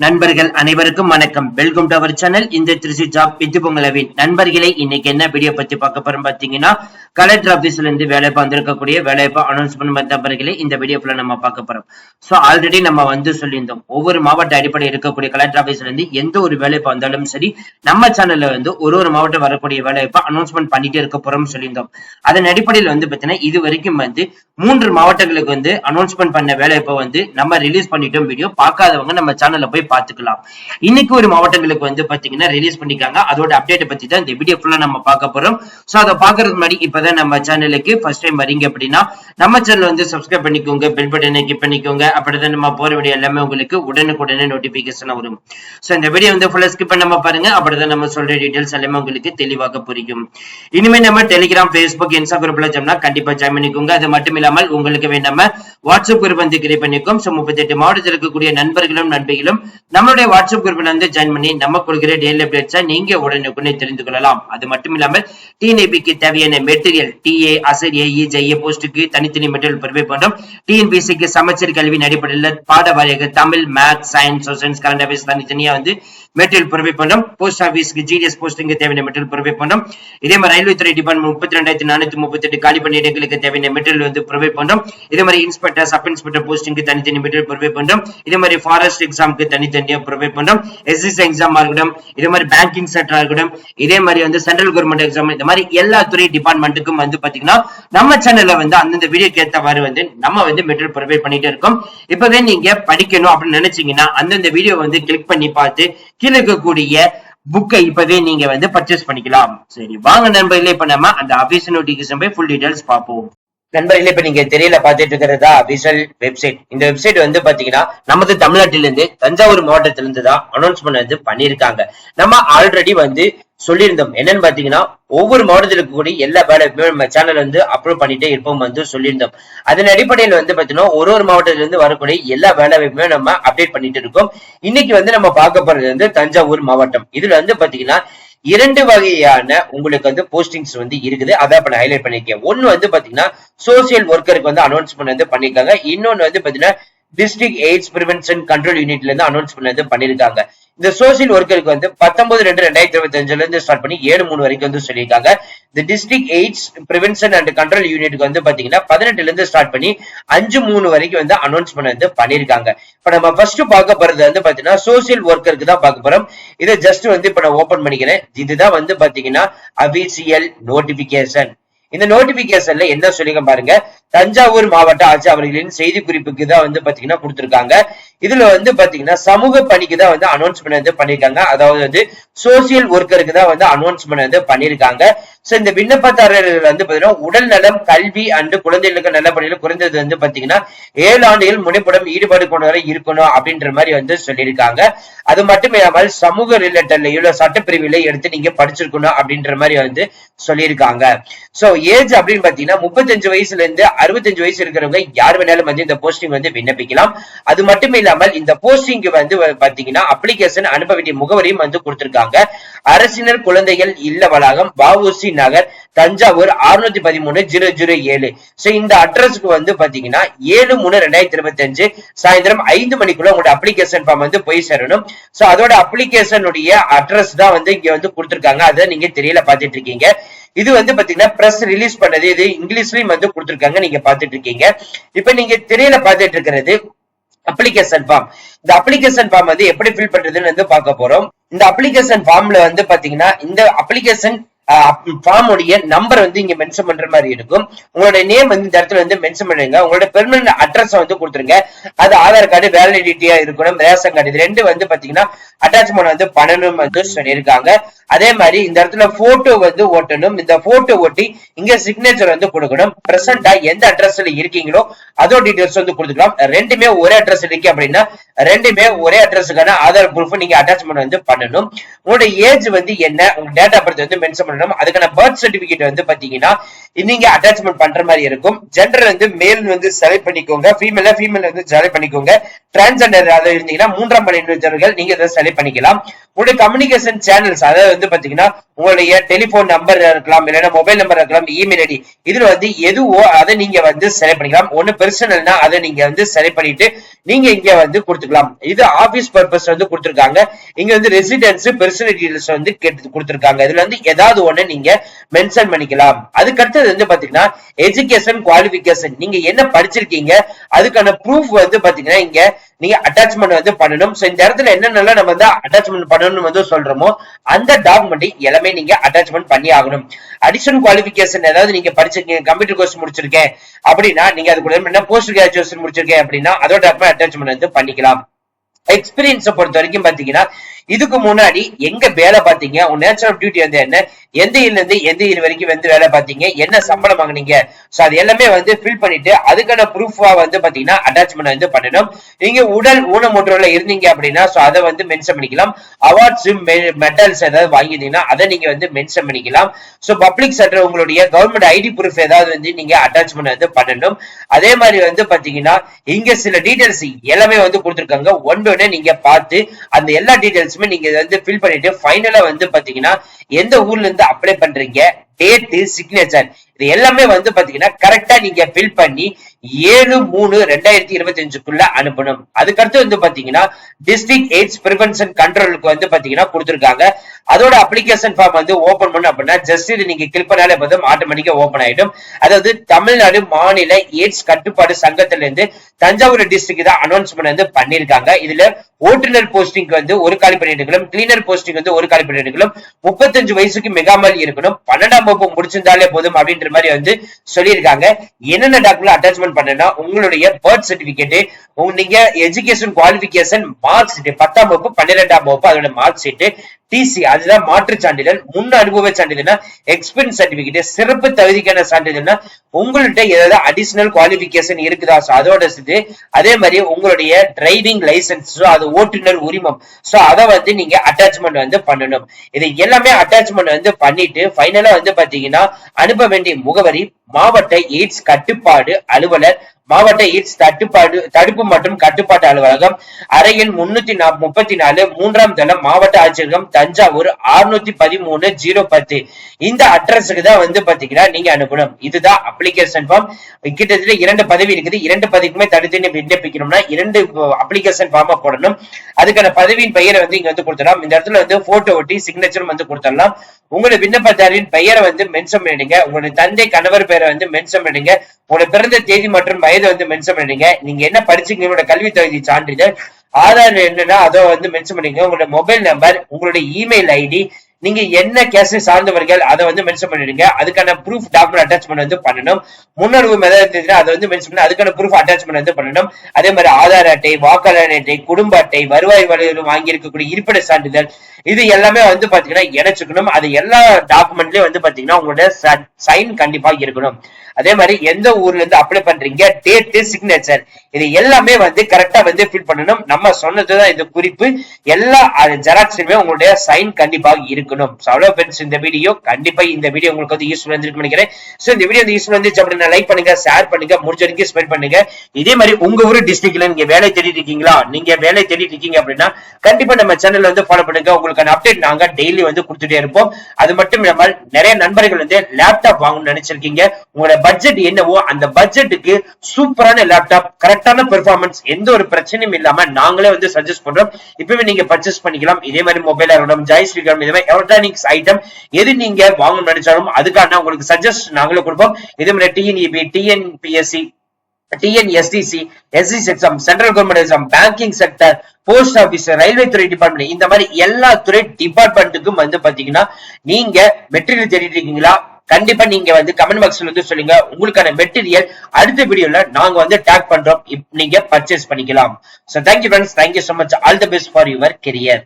நண்பர்கள் அனைவருக்கும் வணக்கம். வெல்கம் டு அவர் சேனல் இந்த திருச்சி ஜாப் வித்து பொங்கலவின் நண்பர்களே இன்னைக்கு என்ன வீடியோ பத்தி பார்க்க போறோம் பாத்தீங்கன்னா கலெக்டர் ஆபீஸ்ல இருந்து வேலைப்பா வந்திருக்கக்கூடிய வேலைப்பா அனௌன்ஸ்மெண்ட் நண்பர்களே இந்த வீடியோ நம்ம பார்க்க போறோம். சோ ஆல்ரெடி நம்ம வந்து சொல்லியிருந்தோம் ஒவ்வொரு மாவட்ட அடிப்படையில் இருக்கக்கூடிய கலெக்டர் ஆபீஸ்ல இருந்து எந்த ஒரு வேலைப்பா வந்தாலும் சரி நம்ம சேனல்ல வந்து ஒரு ஒரு மாவட்டம் வரக்கூடிய வேலைப்பா அனௌன்ஸ்மெண்ட் பண்ணிட்டே இருக்க போறோம் சொல்லியிருந்தோம். அதன் அடிப்படையில் வந்து பாத்தீங்கன்னா இது வரைக்கும் வந்து மூன்று மாவட்டங்களுக்கு வந்து அனௌன்ஸ்மெண்ட் பண்ண வேலைப்பா வந்து நம்ம ரிலீஸ் பண்ணிட்டோம் வீடியோ பார்க்காதவங்க நம்ம சேனல்ல போய் பார்த்துக்கலாம். இன்னைக்கு ஒரு மாவட்டங்களுக்கு வந்து பாத்தீங்கன்னா ரிலீஸ் பண்ணிக்காங்க அதோட அப்டேட் பத்தி தான் இந்த வீடியோ ஃபுல்லா நம்ம பார்க்க போறோம். சோ அதை பாக்குறதுக்கு முன்னாடி இப்பதான் நம்ம சேனலுக்கு ஃபர்ஸ்ட் டைம் வரீங்க அப்படின்னா நம்ம சேனல் வந்து சப்ஸ்கிரைப் பண்ணிக்கோங்க பெல் பட்டனை கிளிக் பண்ணிக்கோங்க. அப்படிதான் நம்ம போற வீடியோ எல்லாமே உங்களுக்கு உடனுக்குடனே நோட்டிபிகேஷன் வரும். சோ இந்த வீடியோ வந்து ஃபுல்லா ஸ்கிப் பண்ணாம பாருங்க. அப்படிதான் நம்ம சொல்ற டீடைல்ஸ் எல்லாமே உங்களுக்கு தெளிவாக புரியும். இனிமே நம்ம டெலிகிராம் பேஸ்புக் இன்ஸ்டா குரூப்ல கண்டிப்பா ஜாயின் பண்ணிக்கோங்க. அது மட்டும் இல்லாமல் உங்களுக்கு வேண்டாம வாட்ஸ்அப் குரூப் வந்து கிரியேட் பண்ணிக்கோம் சோ முப்பத்தி எட்டு மாவட்டத்தில் இருக்கக்கூடிய நண்பர்களும் நண்பிகளும் நம்மளுடைய வாட்ஸ்அப் குரூப்ல வந்து ஜாயின் பண்ணி நம்ம கொடுக்கிற டெய்லி அப்டேட்ஸை நீங்க உடனுக்குடனே தெரிந்து கொள்ளலாம். அது மட்டும் இல்லாமல் டிஎன்பிக்கு தேவையான மெட்டீரியல் டிஏ அசர் ஏஇ ஜெய போஸ்டுக்கு தனித்தனி மெட்டீரியல் ப்ரொவைட் பண்றோம். டிஎன்பிசிக்கு சமச்சீர் கல்வியின் அடிப்படையில் பாட வாரியாக Tamil maths science socials current affairs தனித்தனியா வந்து மெட்டீரியல் ப்ரொவைட் பண்ணோம் போஸ்ட் ஆஃபீஸ்க்கு ஜிடிஎஸ் போஸ்டிங்கு தேவையான மெட்டீரியல் ப்ரொவைட் பண்ணோம் இதே மாதிரி ரயில்வே துறை டிபார்ட்மெண்ட் முப்பத்தி ரெண்டாயிரத்தி நானூத்தி முப்பத்தி எட்டு காலி பணியிடங்களுக்கு தேவையான மெட்டீரியல் வந்து ப்ரொவைட் பண்ணோம் இதே மாதிரி இன்ஸ்பெக்டர் சப் இன்ஸ்பெக்டர் போஸ்டிங்கு தனித்தனி மெட்டீரியல் ப்ரொவைட் பண்ணோம் இதே மாதிரி ஃபாரஸ்ட் எக்ஸாமுக்கு தனித்தனியா ப்ரொவைட் பண்ணோம் எஸ்எஸ் எக்ஸாமா இருக்கட்டும் இதே மாதிரி பேங்கிங் செக்டரா இருக்கட்டும் இதே மாதிரி வந்து சென்ட்ரல் கவர்மெண்ட் எக்ஸாம் இந்த மாதிரி எல்லா துறை டிபார்ட்மெண்ட்டுக்கும் வந்து பாத்தீங்கன்னா நம்ம சேனல்ல வந்து அந்தந்த வீடியோக்கு ஏத்தவாறு வந்து நம்ம வந்து மெட்டீரியல் ப்ரொவைட் பண்ணிட்டே இருக்கோம். இப்பவே நீங்க படிக்கணும் அப்படின்னு நினைச்சீங்கன்னா அந்தந்த வீடியோ வந்து கிளிக் பண்ணி பார்த்து கீழே இருக்கக்கூடிய புக்கை இப்பவே நீங்க வந்து பர்ச்சேஸ் பண்ணிக்கலாம். சரி வாங்க நண்பர்களே இப்ப நம்ம அந்த ஆபீஸ் நோட்டிபிகேஷன் போய் ஃபுல் டீடைல்ஸ் பார்ப்போம். நண்பர்களே இப்ப நீங்க தெரியல பாத்துட்டு இருக்கிறதா? அபிஷியல் வெப்சைட் இந்த வெப்சைட் வந்து பாத்தீங்கன்னா நமது தமிழ்நாட்டிலிருந்து தஞ்சாவூர் மாவட்டத்திலிருந்து தான் அனௌன்ஸ்மெண்ட் வந்து பண்ணிருக்காங்க நம்ம ஆல்ரெடி வந்து சொல்லியிருந்தோம். என்னன்னு பாத்தீங்கன்னா ஒவ்வொரு மாவட்டத்தில் இருக்கக்கூடிய எல்லா வேலையுமே நம்ம சேனல் வந்து அப்லோட் பண்ணிட்டே இருப்போம் வந்து சொல்லியிருந்தோம். அதன் அடிப்படையில் வந்து பாத்தீங்கன்னா ஒரு ஒரு மாவட்டத்திலிருந்து வரக்கூடிய எல்லா வேலையுமே நம்ம அப்டேட் பண்ணிட்டு இருக்கோம். இன்னைக்கு வந்து நம்ம பார்க்க போறது வந்து தஞ்சாவூர் மாவட்டம். இதுல வந்து பாத்தீங்கன்னா இரண்டு வகையான உங்களுக்கு வந்து போஸ்டிங்ஸ் வந்து இருக்குது. அதை இப்ப நான் ஹைலைட் பண்ணிருக்கேன் ஒன்னு வந்து பாத்தீங்கன்னா சோசியல் ஒர்க்கருக்கு வந்து அனௌன்ஸ்மெண்ட் வந்து பண்ணிருக்காங்க இன்னொன்னு வந்து பாத்தீங்கன்னா டிஸ்ட்ரிக்ட் எய்ட்ஸ் பிரிவென்ஷன் கண்ட்ரோல் யூனிட்ல இருந்து அனௌன்ஸ்மெண்ட் வந்து பண்ணிருக்காங்க இந்த சோசியல் ஒர்க்கருக்கு வந்து பத்தொன்பது ரெண்டு ரெண்டாயிரத்தி இருபத்தி அஞ்சுல இருந்து ஸ்டார்ட் பண்ணி ஏழு மூணு வரைக்கும் வந்து சொல்லியிருக்காங்க. இந்த district AIDS prevention and control யூனிட்டுக்கு வந்து பாத்தீங்கன்னா பதினெட்டுல இருந்து ஸ்டார்ட் பண்ணி அஞ்சு மூணு வரைக்கும் வந்து அனௌன்ஸ்மெண்ட் வந்து பண்ணிருக்காங்க இப்ப நம்ம ஃபர்ஸ்ட் பார்க்க போறது வந்து பாத்தீங்கன்னா சோசியல் ஒர்க்கருக்கு தான் பார்க்க போறோம். இதை ஜஸ்ட் வந்து இப்ப நான் ஓபன் பண்ணிக்கிறேன். இதுதான் வந்து பாத்தீங்கன்னா அபிசியல் நோட்டிபிகேஷன் இந்த நோட்டிபிகேஷன்ல என்ன சொல்லிங்க பாருங்க. தஞ்சாவூர் மாவட்ட ஆட்சி அவர்களின் செய்தி குறிப்புக்கு தான் வந்து பாத்தீங்கன்னா கொடுத்திருக்காங்க. இதுல வந்து பாத்தீங்கன்னா சமூக பணிக்கு தான் வந்து அனௌன்ஸ்மெண்ட் வந்து பண்ணிருக்காங்க அதாவது வந்து சோசியல் ஒர்க்கருக்கு தான் வந்து அனௌன்ஸ்மெண்ட் வந்து பண்ணிருக்காங்க சோ இந்த விண்ணப்பதாரர்கள் வந்து பாத்தீங்கன்னா உடல் நலம் கல்வி அண்டு குழந்தைகளுக்கு நல்ல பணியில் குறைந்தது வந்து பாத்தீங்கன்னா ஏழு ஆண்டுகள் முனைப்புடன் ஈடுபாடு கொண்டவரை இருக்கணும் அப்படின்ற மாதிரி வந்து சொல்லியிருக்காங்க. அது மட்டும் இல்லாமல் சமூக ரிலேட்டட்லயோ சட்டப்பிரிவில எடுத்து நீங்க படிச்சிருக்கணும் அப்படின்ற மாதிரி வந்து சொல்லியிருக்காங்க. சோ ஏஜ் அப்படின்னு பாத்தீங்கன்னா முப்பத்தஞ்சு வயசுல இருந்து அறுபத்தஞ்சு வயசு இருக்கிறவங்க யார் வேணாலும் வந்து இந்த போஸ்டிங் வந்து விண்ணப்பிக்கலாம். அது மட்டும் இல்லாமல் இந்த போஸ்டிங் வந்து பாத்தீங்கன்னா அப்ளிகேஷன் அனுப்ப வேண்டிய முகவரியும் வந்து கொடுத்திருக்காங்க. அரசினர் குழந்தைகள் இல்ல வளாகம் வஉசி நகர் தஞ்சாவூர் அறுநூத்தி பதிமூணு ஜீரோ ஜீரோ ஏழு. சோ இந்த அட்ரஸ்க்கு வந்து பாத்தீங்கன்னா ஏழு மூணு ரெண்டாயிரத்தி இருபத்தி அஞ்சு சாயந்தரம் ஐந்து மணிக்குள்ள உங்களோட அப்ளிகேஷன் ஃபார்ம் வந்து போய் சேரணும். சோ அதோட அப்ளிகேஷனுடைய அட்ரஸ் தான் வந்து இங்க வந்து கொடுத்திருக்காங்க. அதை நீங்க தெரியல பாத்துட்டு இருக்கீங்க. இது வந்து பாத்தீங்கன்னா பிரஸ் ரிலீஸ் பண்ணது. இது இங்கிலீஷ்லயும் வந்து கொடுத்துருக்காங்க. நீங்க பாத்துட்டு இருக்கீங்க இப்ப நீங்க திரையில பாத்துட்டு இருக்கிறது அப்ளிகேஷன் ஃபார்ம் இந்த அப்ளிகேஷன் ஃபார்ம் வந்து எப்படி ஃபில் பண்றதுன்னு வந்து பார்க்க போறோம். இந்த அப்ளிகேஷன் ஃபார்ம்ல வந்து பாத்தீங்கன்னா இந்த அப்ளிகேஷன் ஃபார்முடைய நம்பர் வந்து இங்க மென்ஷன் பண்ற மாதிரி இருக்கும். உங்களோட நேம் வந்து இந்த இடத்துல வந்து மென்ஷன் பண்ணுங்க உங்களோட பெர்மனன்ட் அட்ரஸ் வந்து கொடுத்துருங்க. அது ஆதார் கார்டு வேலிடிட்டியா இருக்கணும் ரேஷன் கார்டு இது ரெண்டு வந்து பாத்தீங்கன்னா அட்டாச்மெண்ட் வந்து பண்ணணும் வந்து சொல்லியிருக்காங்க. அதே மாதிரி இந்த இடத்துல போட்டோ வந்து ஓட்டணும் இந்த போட்டோ ஓட்டி இங்க சிக்னேச்சர் வந்து கொடுக்கணும். பிரசண்டா எந்த அட்ரஸ்ல இருக்கீங்களோ அதோட டீடைல்ஸ் வந்து கொடுத்துக்கலாம். ரெண்டுமே ஒரே அட்ரஸ் இருக்கு அப்படின்னா ரெண்டுமே ஒரே அட்ரஸுக்கான ஆதார் ப்ரூஃப் நீங்க அட்டாச்மெண்ட் வந்து பண்ணணும். உங்களோட ஏஜ் வந்து என்ன? உங்க டேட் ஆஃப் பர்த் வந்து மென்ஷன் பண்ணணும் அதுக்கான பர்த் சர்டிபிகேட் வந்து பாத்தீங்கன்னா நீங்க அட்டாச்மெண்ட் பண்ற மாதிரி இருக்கும். ஜெண்டர் வந்து மேல் வந்து செலக்ட் பண்ணிக்கோங்க. ஃபீமேல ஃபீமேல் வந்து செலக்ட் பண்ணிக்கோங்க. டிரான்ஸ்ஜெண்டர் அதை இருந்தீங்கன்னா மூன்றாம் பாலினத்தவர்கள் நீங்க இதை செலக்ட் பண்ணிக்கலாம். உங்களுடைய கம்யூனிகேஷன் சேனல்ஸ் அதாவது வந்து பாத்தீங்கன்னா உங்களுடைய டெலிபோன் நம்பர் இருக்கலாம் இல்லைன்னா மொபைல் நம்பர் இருக்கலாம் இமெயில் ஐடி இதுல வந்து எதுவோ அதை நீங்க வந்து செலக்ட் பண்ணிக்கலாம். ஒண்ணு பெர்சனல்னா அதை நீங்க வந்து செலக்ட் பண்ணிட்டு நீங்க இங்க வந்து கொடுத்துக்கலாம். இது ஆபீஸ் பர்பஸ் வந்து கொடுத்துருக்காங்க. இங்க வந்து ரெசிடென்ஸ் பெர்சனல் டீடைல்ஸ் வந்து கேட்டு கொடுத்துருக்காங்க. இதுல வந்து ஏதாவது ஒண்ணு நீங்க மென்ஷன் பண்ணிக்கலாம். அதுக்கு அடுத்தது வந்து பாத்தீங்கன்னா எஜுகேஷன் குவாலிபிகேஷன் நீங்க என்ன படிச்சிருக்கீங்க அதுக்கான ப்ரூஃப் வந்து பாத்தீங்கன்னா இங்க நீங்க அட்டாச்மெண்ட் வந்து பண்ணணும். ஸோ இந்த இடத்துல என்னென்னலாம் நம்ம வந்து அட்டாச்மெண்ட் பண்ணணும்னு வந்து சொல்றோமோ அந்த டாக்குமெண்ட் எல்லாமே நீங்க அட்டாச்மெண்ட் பண்ணி ஆகணும். அடிஷனல் குவாலிபிகேஷன் ஏதாவது நீங்க படிச்சிருக்கீங்க கம்ப்யூட்டர் கோர்ஸ் முடிச்சிருக்கேன் அப்படின்னா நீங்க அது கூட என்ன போஸ்ட் கிராஜுவேஷன் முடிச்சிருக்கேன் அப்படின்னா அதோட அட்டாச்மெண்ட் வந்து பண்ணிக்கலாம். எக்ஸ்பீரியன்ஸை பொறுத்த வரைக்கும் பாத்தீங்கன்னா இதுக்கு முன்னாடி எங்க வேலை பாத்தீங்க உங்க நேச்சர் ஆஃப் டியூட்டி வந்து என்ன? எந்த இயர்ல இருந்து எந்த இயர் வரைக்கும் வந்து வேலை பாத்தீங்க என்ன சம்பளம் வாங்குனீங்க? சோ அது எல்லாமே வந்து ஃபில் பண்ணிட்டு அதுக்கான ப்ரூஃபா வந்து பாத்தீங்கன்னா அட்டாச்மெண்ட் வந்து பண்ணணும். நீங்க உடல் ஊனமுற்றோர்ல இருந்தீங்க அப்படின்னா சோ அதை வந்து மென்ஷன் பண்ணிக்கலாம். அவார்ட்ஸ் மெடல்ஸ் ஏதாவது வாங்கியிருந்தீங்கன்னா அதை நீங்க வந்து மென்ஷன் பண்ணிக்கலாம். சோ பப்ளிக் செக்டர் உங்களுடைய கவர்மெண்ட் ஐடி ப்ரூஃப் ஏதாவது வந்து நீங்க அட்டாச்மெண்ட் வந்து பண்ணணும். அதே மாதிரி வந்து பாத்தீங்கன்னா இங்க சில டீடைல்ஸ் எல்லாமே வந்து கொடுத்துருக்காங்க. ஒன்று நீங்க பார்த்து அந்த எல்லா டீடைல்ஸுமே நீங்க வந்து ஃபில் பண்ணிட்டு ஃபைனலா வந்து பாத்தீங்கன்னா எந்த ஊர்ல இருந்து அப்ளை பண்றீங்க டேட்டு சிக்னேச்சர் இது எல்லாமே வந்து பாத்தீங்கன்னா கரெக்டா நீங்க ஃபில் பண்ணி ஏழு மூணு ரெண்டாயிரத்தி இருபத்தி அஞ்சுக்குள்ள அனுப்பணும். அதுக்கடுத்து வந்து பாத்தீங்கன்னா டிஸ்ட்ரிக்ட் எய்ட்ஸ் பிரிவென்ஷன் கண்ட்ரோலுக்கு வந்து பாத்தீங்கன்னா கொடுத்துருக்காங்க. அதோட அப்ளிகேஷன் ஃபார்ம் வந்து ஓபன் பண்ணும் அப்படின்னா ஜஸ்ட் இது நீங்க கிளிக் பண்ணாலே போதும் ஆட்டோமேட்டிக்கா ஓபன் ஆயிடும். அதாவது தமிழ்நாடு மாநில எய்ட்ஸ் கட்டுப்பாடு சங்கத்துல இருந்து தஞ்சாவூர் டிஸ்ட்ரிக்ட் தான் அனௌன்ஸ்மெண்ட் வந்து பண்ணிருக்காங்க இதுல ஓட்டுநர் போஸ்டிங் வந்து ஒரு காலி பண்ணிருக்கணும் கிளீனர் போஸ்டிங் வந்து ஒரு காலி பண்ணிருக்கணும் இருபத்தஞ்சு வயசுக்கு மிகாமல் இருக்கணும். பன்னெண்டாம் வகுப்பு முடிச்சிருந்தாலே போதும் அப்படின்ற மாதிரி வந்து சொல்லியிருக்காங்க. என்னென்ன டாக்குமெண்ட் அட்டாச்மெண்ட் பண்ணுன்னா உங்களுடைய பர்த் சர்டிபிகேட் நீங்க எஜுகேஷன் குவாலிபிகேஷன் மார்க் ஷீட் பத்தாம் வகுப்பு பன்னிரெண்டாம் வகுப்பு அதோட மார்க் ஷீட் டிசி அதுதான் மாற்று சான்றிதழ். முன் அனுபவ சான்றிதழ்னா எக்ஸ்பீரியன்ஸ் சர்டிபிகேட் சிறப்பு தகுதிக்கான சான்றிதழ்னா உங்கள்கிட்ட ஏதாவது அடிஷனல் குவாலிபிகேஷன் இருக்குதா? சோ அதோட இது அதே மாதிரி உங்களுடைய டிரைவிங் லைசன்ஸ் அது ஓட்டுநர் உரிமம். சோ அதை வந்து நீங்க அட்டாச்மெண்ட் வந்து பண்ணணும். இது எல்லாமே அட்டாச்மெண்ட் வந்து பண்ணிட்டு ஃபைனலா வந்து பாத்தீங்கன்னா அனுப்ப வேண்டிய முகவரி மாவட்ட எய்ட்ஸ் கட்டுப்பாடு அலுவலர் மாவட்ட எய்ட்ஸ் தட்டுப்பாடு தடுப்பு மற்றும் கட்டுப்பாட்டு அலுவலகம் அறையில் முன்னூத்தி முப்பத்தி நாலு மூன்றாம் தளம் மாவட்ட ஆட்சியரகம் தஞ்சாவூர் அறுநூத்தி பதிமூணு ஜீரோ பத்து. இந்த அட்ரஸுக்கு தான் வந்து பாத்தீங்கன்னா நீங்க அனுப்பணும். இதுதான் அப்ளிகேஷன் ஃபார்ம் கிட்டத்தட்ட இரண்டு பதவி இருக்குது. இரண்டு பதவிக்குமே தடுத்து விண்ணப்பிக்கணும்னா இரண்டு அப்ளிகேஷன் ஃபார்மா போடணும். அதுக்கான பதவியின் பெயரை வந்து இங்க வந்து கொடுத்துடலாம். இந்த இடத்துல வந்து போட்டோ ஒட்டி சிக்னேச்சரும் வந்து கொடுத்துடலாம். உங்களுடைய விண்ணப்பதாரின் பெயரை வந்து மென்ஷன் பண்ணிடுங்க. உங்களுடைய தந்தை கணவர் பெயரை வந்து மென்ஷன் பண்ணிடுங்க. உங்களுடைய பிறந்த தேதி மற்றும் வயதை வந்து மென்ஷன் பண்ணிடுங்க. நீங்க என்ன படிச்சீங்க உங்களோட கல்வி தகுதி சான்றிதழ் ஆதார் என்னன்னா அதை வந்து மென்ஷன் பண்ணிடுங்க. உங்களோட மொபைல் நம்பர் உங்களுடைய இமெயில் ஐடி நீங்க என்ன கேஸ் சார்ந்தவர்கள் அதை வந்து மென்ஷன் பண்ணிடுங்க. அதுக்கான ப்ரூஃப் டாக்குமெண்ட் அட்டாச்மெண்ட் வந்து பண்ணணும். முன்னறிவு மெதா இருந்ததுன்னா அதை வந்து மென்ஷன் பண்ணி அதுக்கான ப்ரூஃப் அட்டாச்மெண்ட் வந்து பண்ணணும். அதே மாதிரி ஆதார் அட்டை வாக்காளர் அட்டை குடும்ப அட்டை வருவாய் வழியில் வாங்கி இருக்கக்கூடிய இருப்பிட சான்றிதழ் இது எல்லாமே வந்து பாத்தீங்கன்னா இணைச்சுக்கணும். அது எல்லா டாக்குமெண்ட்லயும் வந்து பாத்தீங்கன்னா உங்களோட சைன் கண்டிப்பா இருக்கணும். அதே மாதிரி எந்த ஊர்ல இருந்து அப்ளை பண்றீங்க டேட் சிக்னேச்சர் இது எல்லாமே வந்து கரெக்டா வந்து ஃபில் பண்ணணும். நம்ம சொன்னதுதான் இந்த குறிப்பு. எல்லா ஜெராக்ஸ்லயுமே உங்களுடைய சைன் கண்டிப்பா இருக்கணும். So, அவ்வளவு ஃப்ரெண்ட்ஸ் இந்த வீடியோ கண்டிப்பா இந்த வீடியோ உங்களுக்கு வந்து யூஸ்ஃபுல் இருந்திருக்கு நினைக்கிறேன். ஸோ இந்த வீடியோ வந்து யூஸ்ஃபுல் இருந்துச்சு அப்படின்னா லைக் பண்ணுங்க ஷேர் பண்ணுங்க முடிஞ்ச வரைக்கும் ஸ்பெண்ட் பண்ணுங்க. இதே மாதிரி உங்க ஊர் டிஸ்ட்ரிக்ட்ல நீங்க வேலை தேடிட்டு இருக்கீங்களா? நீங்க வேலை தேடிட்டு இருக்கீங்க அப்படின்னா கண்டிப்பா நம்ம சேனல்ல வந்து ஃபாலோ பண்ணுங்க. அதுக்கான அப்டேட் நாங்க டெய்லி வந்து கொடுத்துட்டே இருப்போம். அது மட்டும் இல்லாமல் நிறைய நண்பர்கள் வந்து லேப்டாப் வாங்கணும்னு நினைச்சிருக்கீங்க. உங்களோட பட்ஜெட் என்னவோ அந்த பட்ஜெட்டுக்கு சூப்பரான லேப்டாப் கரெக்டான பெர்ஃபார்மன்ஸ் எந்த ஒரு பிரச்சனையும் இல்லாம நாங்களே வந்து சஜஸ்ட் பண்றோம். இப்பவே நீங்க பர்ச்சேஸ் பண்ணிக்கலாம். இதே மாதிரி மொபைல் இருக்கட்டும் ஜாய் ஸ்ரீகரம் இதே மாதிரி எலக்ட்ரானிக்ஸ் ஐட்டம் எது நீங்க வாங்கணும்னு நினைச்சாலும் அதுக்கான உங்களுக்கு சஜஸ்ட் நாங்களே கொடுப்போம். இதே மாதிரி TNEB TNPSC TNSTC STC exam central government exam banking sector post office railway துறை டிபார்ட்மெண்ட் இந்த மாதிரி எல்லா துறை டிபார்ட்மெண்ட்டுக்கும் வந்து பாத்தீங்கன்னா நீங்க மெட்டீரியல் தேடிட்டு இருக்கீங்களா? கண்டிப்பா நீங்க வந்து கமெண்ட் பாக்ஸ்ல வந்து சொல்லுங்க. உங்களுக்கான மெட்டீரியல் அடுத்த வீடியோல நாங்க வந்து டேக் பண்றோம். இப்- நீங்க பர்ச்சேஸ் பண்ணிக்கலாம். So thank you friends thank you so much all the best for your career